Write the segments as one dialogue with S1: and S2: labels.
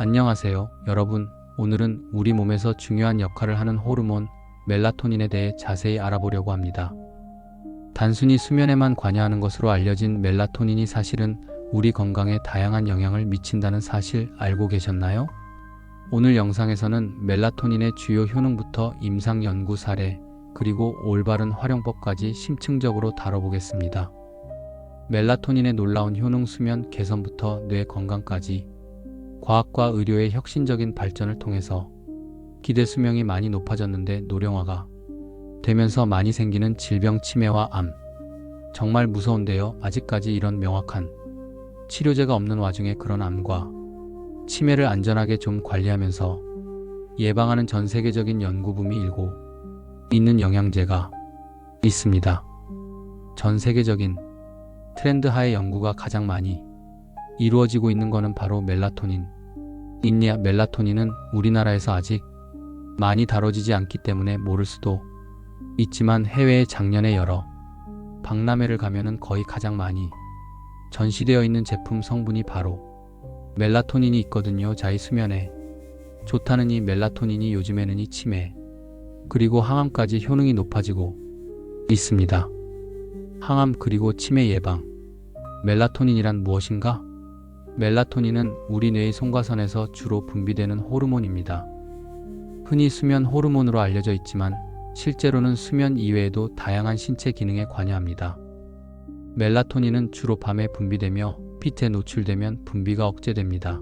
S1: 안녕하세요, 여러분. 오늘은 우리 몸에서 중요한 역할을 하는 호르몬 멜라토닌에 대해 자세히 알아보려고 합니다. 단순히 수면에만 관여하는 것으로 알려진 멜라토닌이 사실은 우리 건강에 다양한 영향을 미친다는 사실 알고 계셨나요? 오늘 영상에서는 멜라토닌의 주요 효능부터 임상 연구 사례, 그리고 올바른 활용법까지 심층적으로 다뤄보겠습니다. 멜라토닌의 놀라운 효능 수면 개선부터 뇌 건강까지 과학과 의료의 혁신적인 발전을 통해서 기대 수명이 많이 높아졌는데 노령화가 되면서 많이 생기는 질병 치매와 암. 정말 무서운데요. 아직까지 이런 명확한 치료제가 없는 와중에 그런 암과 치매를 안전하게 좀 관리하면서 예방하는 전 세계적인 연구붐이 일고 있는 영양제가 있습니다. 전 세계적인 트렌드 하의 연구가 가장 많이 이루어지고 있는 것은 바로 멜라토닌. 인니아 멜라토닌은 우리나라에서 아직 많이 다뤄지지 않기 때문에 모를 수도 있지만 해외의 작년에 여러 박람회를 가면은 거의 가장 많이 전시되어 있는 제품 성분이 바로 멜라토닌이 있거든요. 자의 수면에 좋다는 이 멜라토닌이 요즘에는 이 치매 그리고 항암까지 효능이 높아지고 있습니다. 항암 그리고 치매 예방 멜라토닌이란 무엇인가? 멜라토닌은 우리 뇌의 송과선에서 주로 분비되는 호르몬입니다. 흔히 수면 호르몬으로 알려져 있지만 실제로는 수면 이외에도 다양한 신체 기능에 관여합니다. 멜라토닌은 주로 밤에 분비되며 빛에 노출되면 분비가 억제됩니다.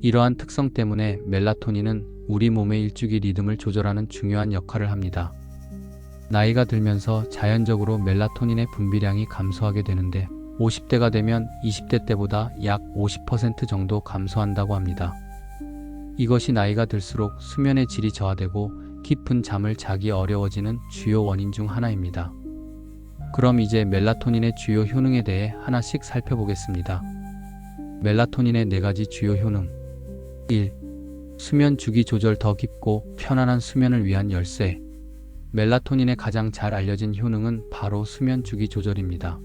S1: 이러한 특성 때문에 멜라토닌은 우리 몸의 일주기 리듬을 조절하는 중요한 역할을 합니다. 나이가 들면서 자연적으로 멜라토닌의 분비량이 감소하게 되는데 50대가 되면 20대 때보다 약 50% 정도 감소한다고 합니다. 이것이 나이가 들수록 수면의 질이 저하되고 깊은 잠을 자기 어려워지는 주요 원인 중 하나입니다. 그럼 이제 멜라토닌의 주요 효능에 대해 하나씩 살펴보겠습니다. 멜라토닌의 네 가지 주요 효능 1. 수면 주기 조절 더 깊고 편안한 수면을 위한 열쇠 멜라토닌의 가장 잘 알려진 효능은 바로 수면 주기 조절입니다.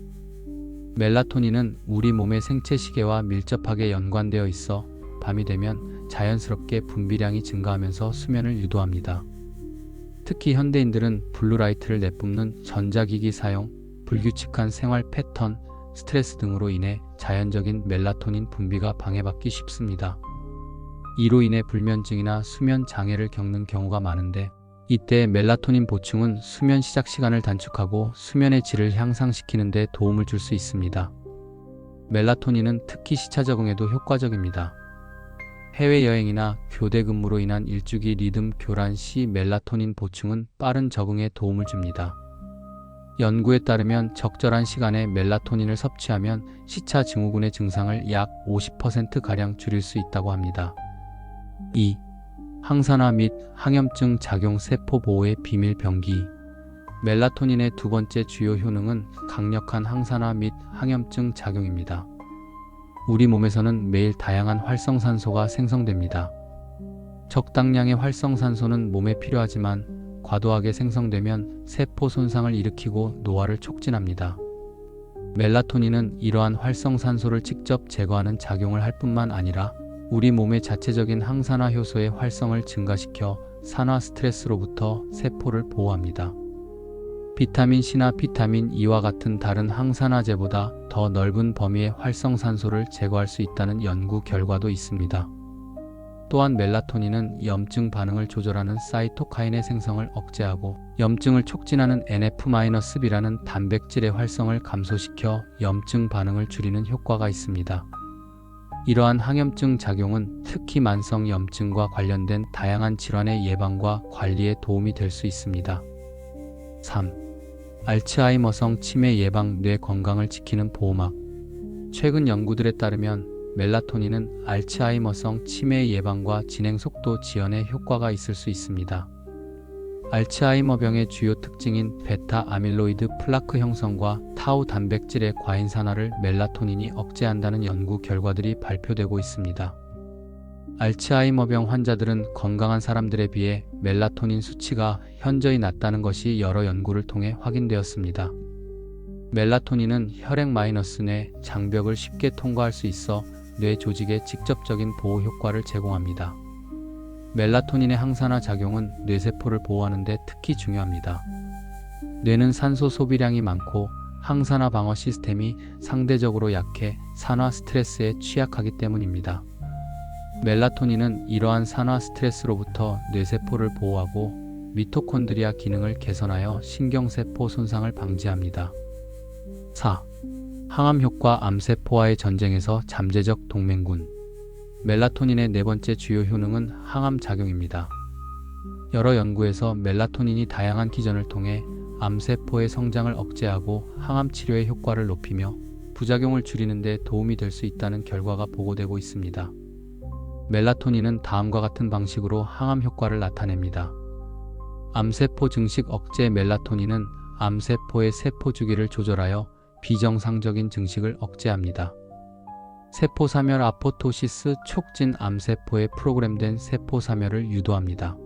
S1: 멜라토닌은 우리 몸의 생체 시계와 밀접하게 연관되어 있어 밤이 되면 자연스럽게 분비량이 증가하면서 수면을 유도합니다. 특히 현대인들은 블루라이트를 내뿜는 전자기기 사용, 불규칙한 생활 패턴, 스트레스 등으로 인해 자연적인 멜라토닌 분비가 방해받기 쉽습니다. 이로 인해 불면증이나 수면 장애를 겪는 경우가 많은데 이때 멜라토닌 보충은 수면 시작 시간을 단축하고 수면의 질을 향상시키는 데 도움을 줄 수 있습니다. 멜라토닌은 특히 시차 적응에도 효과적입니다. 해외여행이나 교대 근무로 인한 일주기 리듬 교란 시 멜라토닌 보충은 빠른 적응에 도움을 줍니다. 연구에 따르면 적절한 시간에 멜라토닌을 섭취하면 시차 증후군의 증상을 약 50%가량 줄일 수 있다고 합니다. 2. 항산화 및 항염증 작용 세포 보호의 비밀 병기 멜라토닌의 두 번째 주요 효능은 강력한 항산화 및 항염증 작용입니다. 우리 몸에서는 매일 다양한 활성산소가 생성됩니다. 적당량의 활성산소는 몸에 필요하지만 과도하게 생성되면 세포 손상을 일으키고 노화를 촉진합니다. 멜라토닌은 이러한 활성산소를 직접 제거하는 작용을 할 뿐만 아니라 우리 몸의 자체적인 항산화 효소의 활성을 증가시켜 산화 스트레스로부터 세포를 보호합니다. 비타민 C나 비타민 E와 같은 다른 항산화제보다 더 넓은 범위의 활성산소를 제거할 수 있다는 연구 결과도 있습니다. 또한 멜라토닌은 염증 반응을 조절하는 사이토카인의 생성을 억제하고 염증을 촉진하는 NF-B라는 단백질의 활성을 감소시켜 염증 반응을 줄이는 효과가 있습니다. 이러한 항염증 작용은 특히 만성 염증과 관련된 다양한 질환의 예방과 관리에 도움이 될 수 있습니다. 3. 알츠하이머성 치매 예방 뇌 건강을 지키는 보호막 최근 연구들에 따르면 멜라토닌은 알츠하이머성 치매 예방과 진행 속도 지연에 효과가 있을 수 있습니다. 알츠하이머병의 주요 특징인 베타 아밀로이드 플라크 형성과 타우 단백질의 과잉 산화를 멜라토닌이 억제한다는 연구 결과들이 발표되고 있습니다. 알츠하이머병 환자들은 건강한 사람들에 비해 멜라토닌 수치가 현저히 낮다는 것이 여러 연구를 통해 확인되었습니다. 멜라토닌은 혈액 마이너스 내 장벽을 쉽게 통과할 수 있어 뇌 조직에 직접적인 보호 효과를 제공합니다. 멜라토닌의 항산화 작용은 뇌세포를 보호하는 데 특히 중요합니다. 뇌는 산소 소비량이 많고 항산화 방어 시스템이 상대적으로 약해 산화 스트레스에 취약하기 때문입니다. 멜라토닌은 이러한 산화 스트레스로부터 뇌세포를 보호하고 미토콘드리아 기능을 개선하여 신경세포 손상을 방지합니다. 4. 항암 효과 암세포와의 전쟁에서 잠재적 동맹군. 멜라토닌의 네 번째 주요 효능은 항암 작용입니다. 여러 연구에서 멜라토닌이 다양한 기전을 통해 암세포의 성장을 억제하고 항암 치료의 효과를 높이며 부작용을 줄이는 데 도움이 될 수 있다는 결과가 보고되고 있습니다. 멜라토닌은 다음과 같은 방식으로 항암 효과를 나타냅니다. 암세포 증식 억제 멜라토닌은 암세포의 세포 주기를 조절하여 비정상적인 증식을 억제합니다. 세포 사멸 아포토시스 촉진 암세포에 프로그램된 세포 사멸을 유도합니다.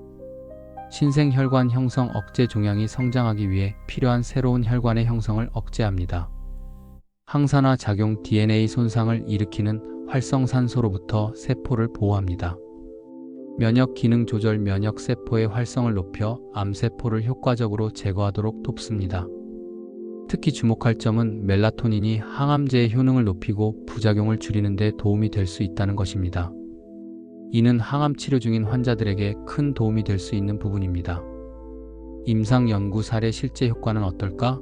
S1: 신생 혈관 형성 억제 종양이 성장하기 위해 필요한 새로운 혈관의 형성을 억제합니다. 항산화 작용 DNA 손상을 일으키는 활성산소로부터 세포를 보호합니다. 면역 기능 조절 면역 세포의 활성을 높여 암세포를 효과적으로 제거하도록 돕습니다. 특히 주목할 점은 멜라토닌이 항암제의 효능을 높이고 부작용을 줄이는 데 도움이 될 수 있다는 것입니다. 이는 항암 치료 중인 환자들에게 큰 도움이 될 수 있는 부분입니다. 임상 연구 사례 실제 효과는 어떨까?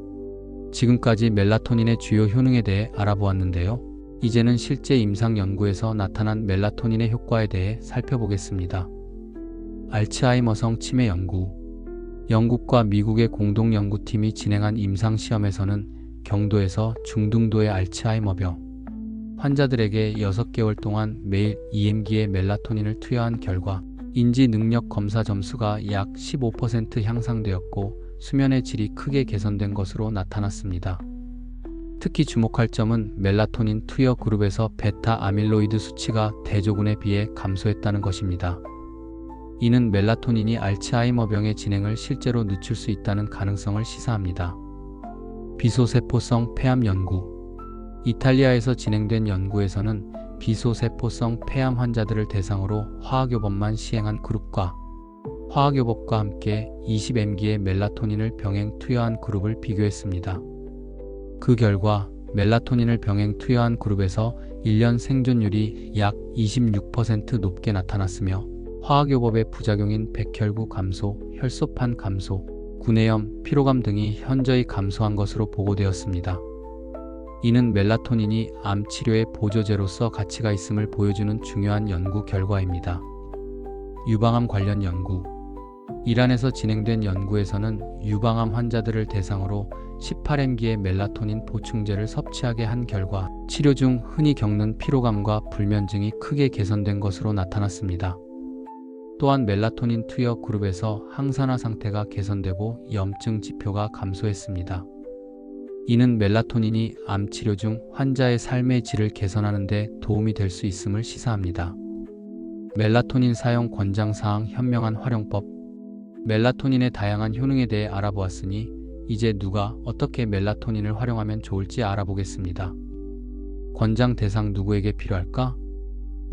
S1: 지금까지 멜라토닌의 주요 효능에 대해 알아보았는데요. 이제는 실제 임상 연구에서 나타난 멜라토닌의 효과에 대해 살펴보겠습니다. 알츠하이머성 치매 연구 영국과 미국의 공동 연구팀이 진행한 임상 시험에서는 경도에서 중등도의 알츠하이머병 환자들에게 6개월 동안 매일 EM기에 멜라토닌을 투여한 결과 인지 능력 검사 점수가 약 15% 향상되었고 수면의 질이 크게 개선된 것으로 나타났습니다. 특히 주목할 점은 멜라토닌 투여 그룹에서 베타 아밀로이드 수치가 대조군에 비해 감소했다는 것입니다. 이는 멜라토닌이 알츠하이머병의 진행을 실제로 늦출 수 있다는 가능성을 시사합니다. 비소세포성 폐암 연구 이탈리아에서 진행된 연구에서는 비소세포성 폐암 환자들을 대상으로 화학요법만 시행한 그룹과 화학요법과 함께 20mg의 멜라토닌을 병행 투여한 그룹을 비교했습니다. 그 결과 멜라토닌을 병행 투여한 그룹에서 1년 생존율이 약 26% 높게 나타났으며 화학요법의 부작용인 백혈구 감소, 혈소판 감소, 구내염, 피로감 등이 현저히 감소한 것으로 보고되었습니다. 이는 멜라토닌이 암 치료의 보조제로서 가치가 있음을 보여주는 중요한 연구 결과입니다. 유방암 관련 연구 이란에서 진행된 연구에서는 유방암 환자들을 대상으로 18mg의 멜라토닌 보충제를 섭취하게 한 결과 치료 중 흔히 겪는 피로감과 불면증이 크게 개선된 것으로 나타났습니다. 또한 멜라토닌 투여 그룹에서 항산화 상태가 개선되고 염증 지표가 감소했습니다. 이는 멜라토닌이 암 치료 중 환자의 삶의 질을 개선하는 데 도움이 될 수 있음을 시사합니다. 멜라토닌 사용 권장사항 현명한 활용법 멜라토닌의 다양한 효능에 대해 알아보았으니 이제 누가 어떻게 멜라토닌을 활용하면 좋을지 알아보겠습니다. 권장 대상 누구에게 필요할까?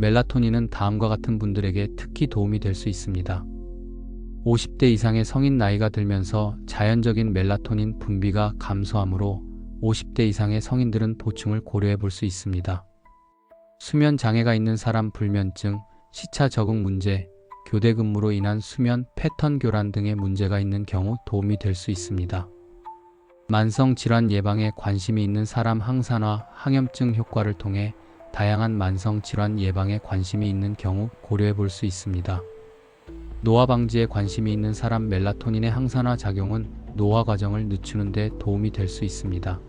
S1: 멜라토닌은 다음과 같은 분들에게 특히 도움이 될 수 있습니다. 50대 이상의 성인 나이가 들면서 자연적인 멜라토닌 분비가 감소하므로 50대 이상의 성인들은 보충을 고려해 볼 수 있습니다. 수면 장애가 있는 사람 불면증, 시차 적응 문제, 교대 근무로 인한 수면 패턴 교란 등의 문제가 있는 경우 도움이 될 수 있습니다. 만성 질환 예방에 관심이 있는 사람 항산화, 항염증 효과를 통해 다양한 만성 질환 예방에 관심이 있는 경우 고려해 볼 수 있습니다. 노화 방지에 관심이 있는 사람 멜라토닌의 항산화 작용은 노화 과정을 늦추는 데 도움이 될 수 있습니다.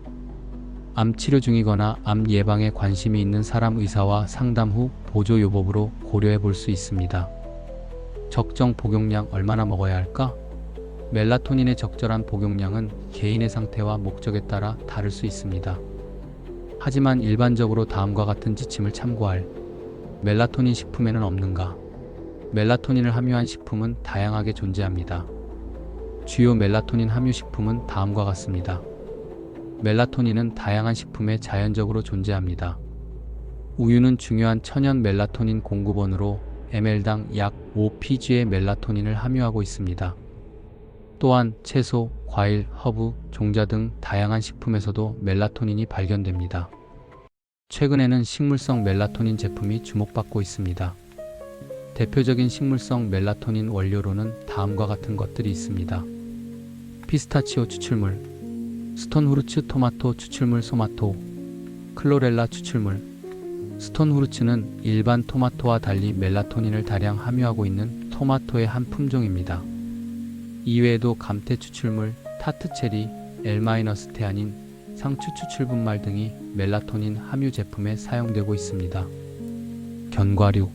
S1: 암 치료 중이거나 암 예방에 관심이 있는 사람 의사와 상담 후 보조 요법으로 고려해 볼 수 있습니다. 적정 복용량 얼마나 먹어야 할까? 멜라토닌의 적절한 복용량은 개인의 상태와 목적에 따라 다를 수 있습니다. 하지만 일반적으로 다음과 같은 지침을 참고할 멜라토닌 식품에는 없는가? 멜라토닌을 함유한 식품은 다양하게 존재합니다. 주요 멜라토닌 함유 식품은 다음과 같습니다. 멜라토닌은 다양한 식품에 자연적으로 존재합니다. 우유는 중요한 천연 멜라토닌 공급원으로 ml당 약 5pg의 멜라토닌을 함유하고 있습니다. 또한 채소, 과일, 허브, 종자 등 다양한 식품에서도 멜라토닌이 발견됩니다. 최근에는 식물성 멜라토닌 제품이 주목받고 있습니다. 대표적인 식물성 멜라토닌 원료로는 다음과 같은 것들이 있습니다. 피스타치오 추출물, 스톤후르츠 토마토 추출물 소마토, 클로렐라 추출물. 스톤후르츠는 일반 토마토와 달리 멜라토닌을 다량 함유하고 있는 토마토의 한 품종입니다. 이외에도 감태 추출물, 타트체리, L-테아닌, 상추 추출분말 등이 멜라토닌 함유 제품에 사용되고 있습니다. 견과류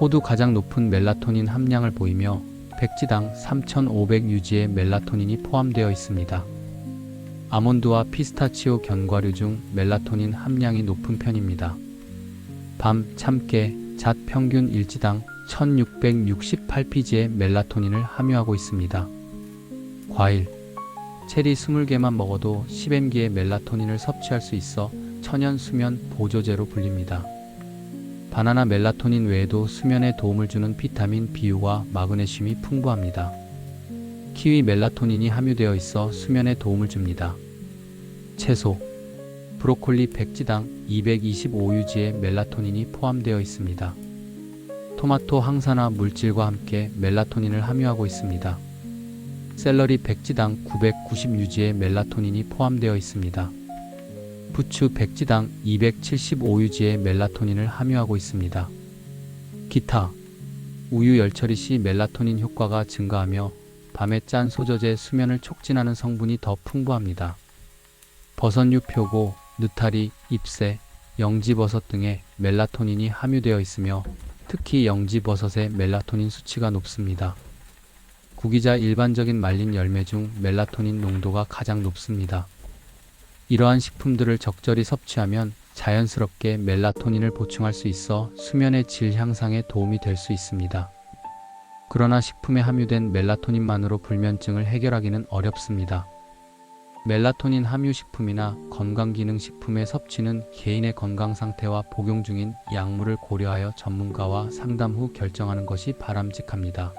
S1: 호두 가장 높은 멜라토닌 함량을 보이며 백지당 3,500 유지의 멜라토닌이 포함되어 있습니다. 아몬드와 피스타치오 견과류 중 멜라토닌 함량이 높은 편입니다. 밤, 참깨, 잣 평균 일지당 1668pg의 멜라토닌을 함유하고 있습니다. 과일, 체리 20개만 먹어도 10mg의 멜라토닌을 섭취할 수 있어 천연 수면 보조제로 불립니다. 바나나 멜라토닌 외에도 수면에 도움을 주는 비타민 B와 마그네슘이 풍부합니다. 키위 멜라토닌이 함유되어 있어 수면에 도움을 줍니다. 채소 브로콜리 백지당 225유지의 멜라토닌이 포함되어 있습니다. 토마토 항산화 물질과 함께 멜라토닌을 함유하고 있습니다. 샐러리 백지당 990유지의 멜라토닌이 포함되어 있습니다. 부추 백지당 275유지의 멜라토닌을 함유하고 있습니다. 기타 우유 열처리 시 멜라토닌 효과가 증가하며 밤에 짠 소저제 수면을 촉진하는 성분이 더 풍부합니다. 버섯류 표고, 느타리, 잎새, 영지버섯 등에 멜라토닌이 함유되어 있으며 특히 영지버섯의 멜라토닌 수치가 높습니다. 구기자 일반적인 말린 열매 중 멜라토닌 농도가 가장 높습니다. 이러한 식품들을 적절히 섭취하면 자연스럽게 멜라토닌을 보충할 수 있어 수면의 질 향상에 도움이 될 수 있습니다. 그러나 식품에 함유된 멜라토닌만으로 불면증을 해결하기는 어렵습니다. 멜라토닌 함유 식품이나 건강기능식품의 섭취는 개인의 건강 상태와 복용 중인 약물을 고려하여 전문가와 상담 후 결정하는 것이 바람직합니다.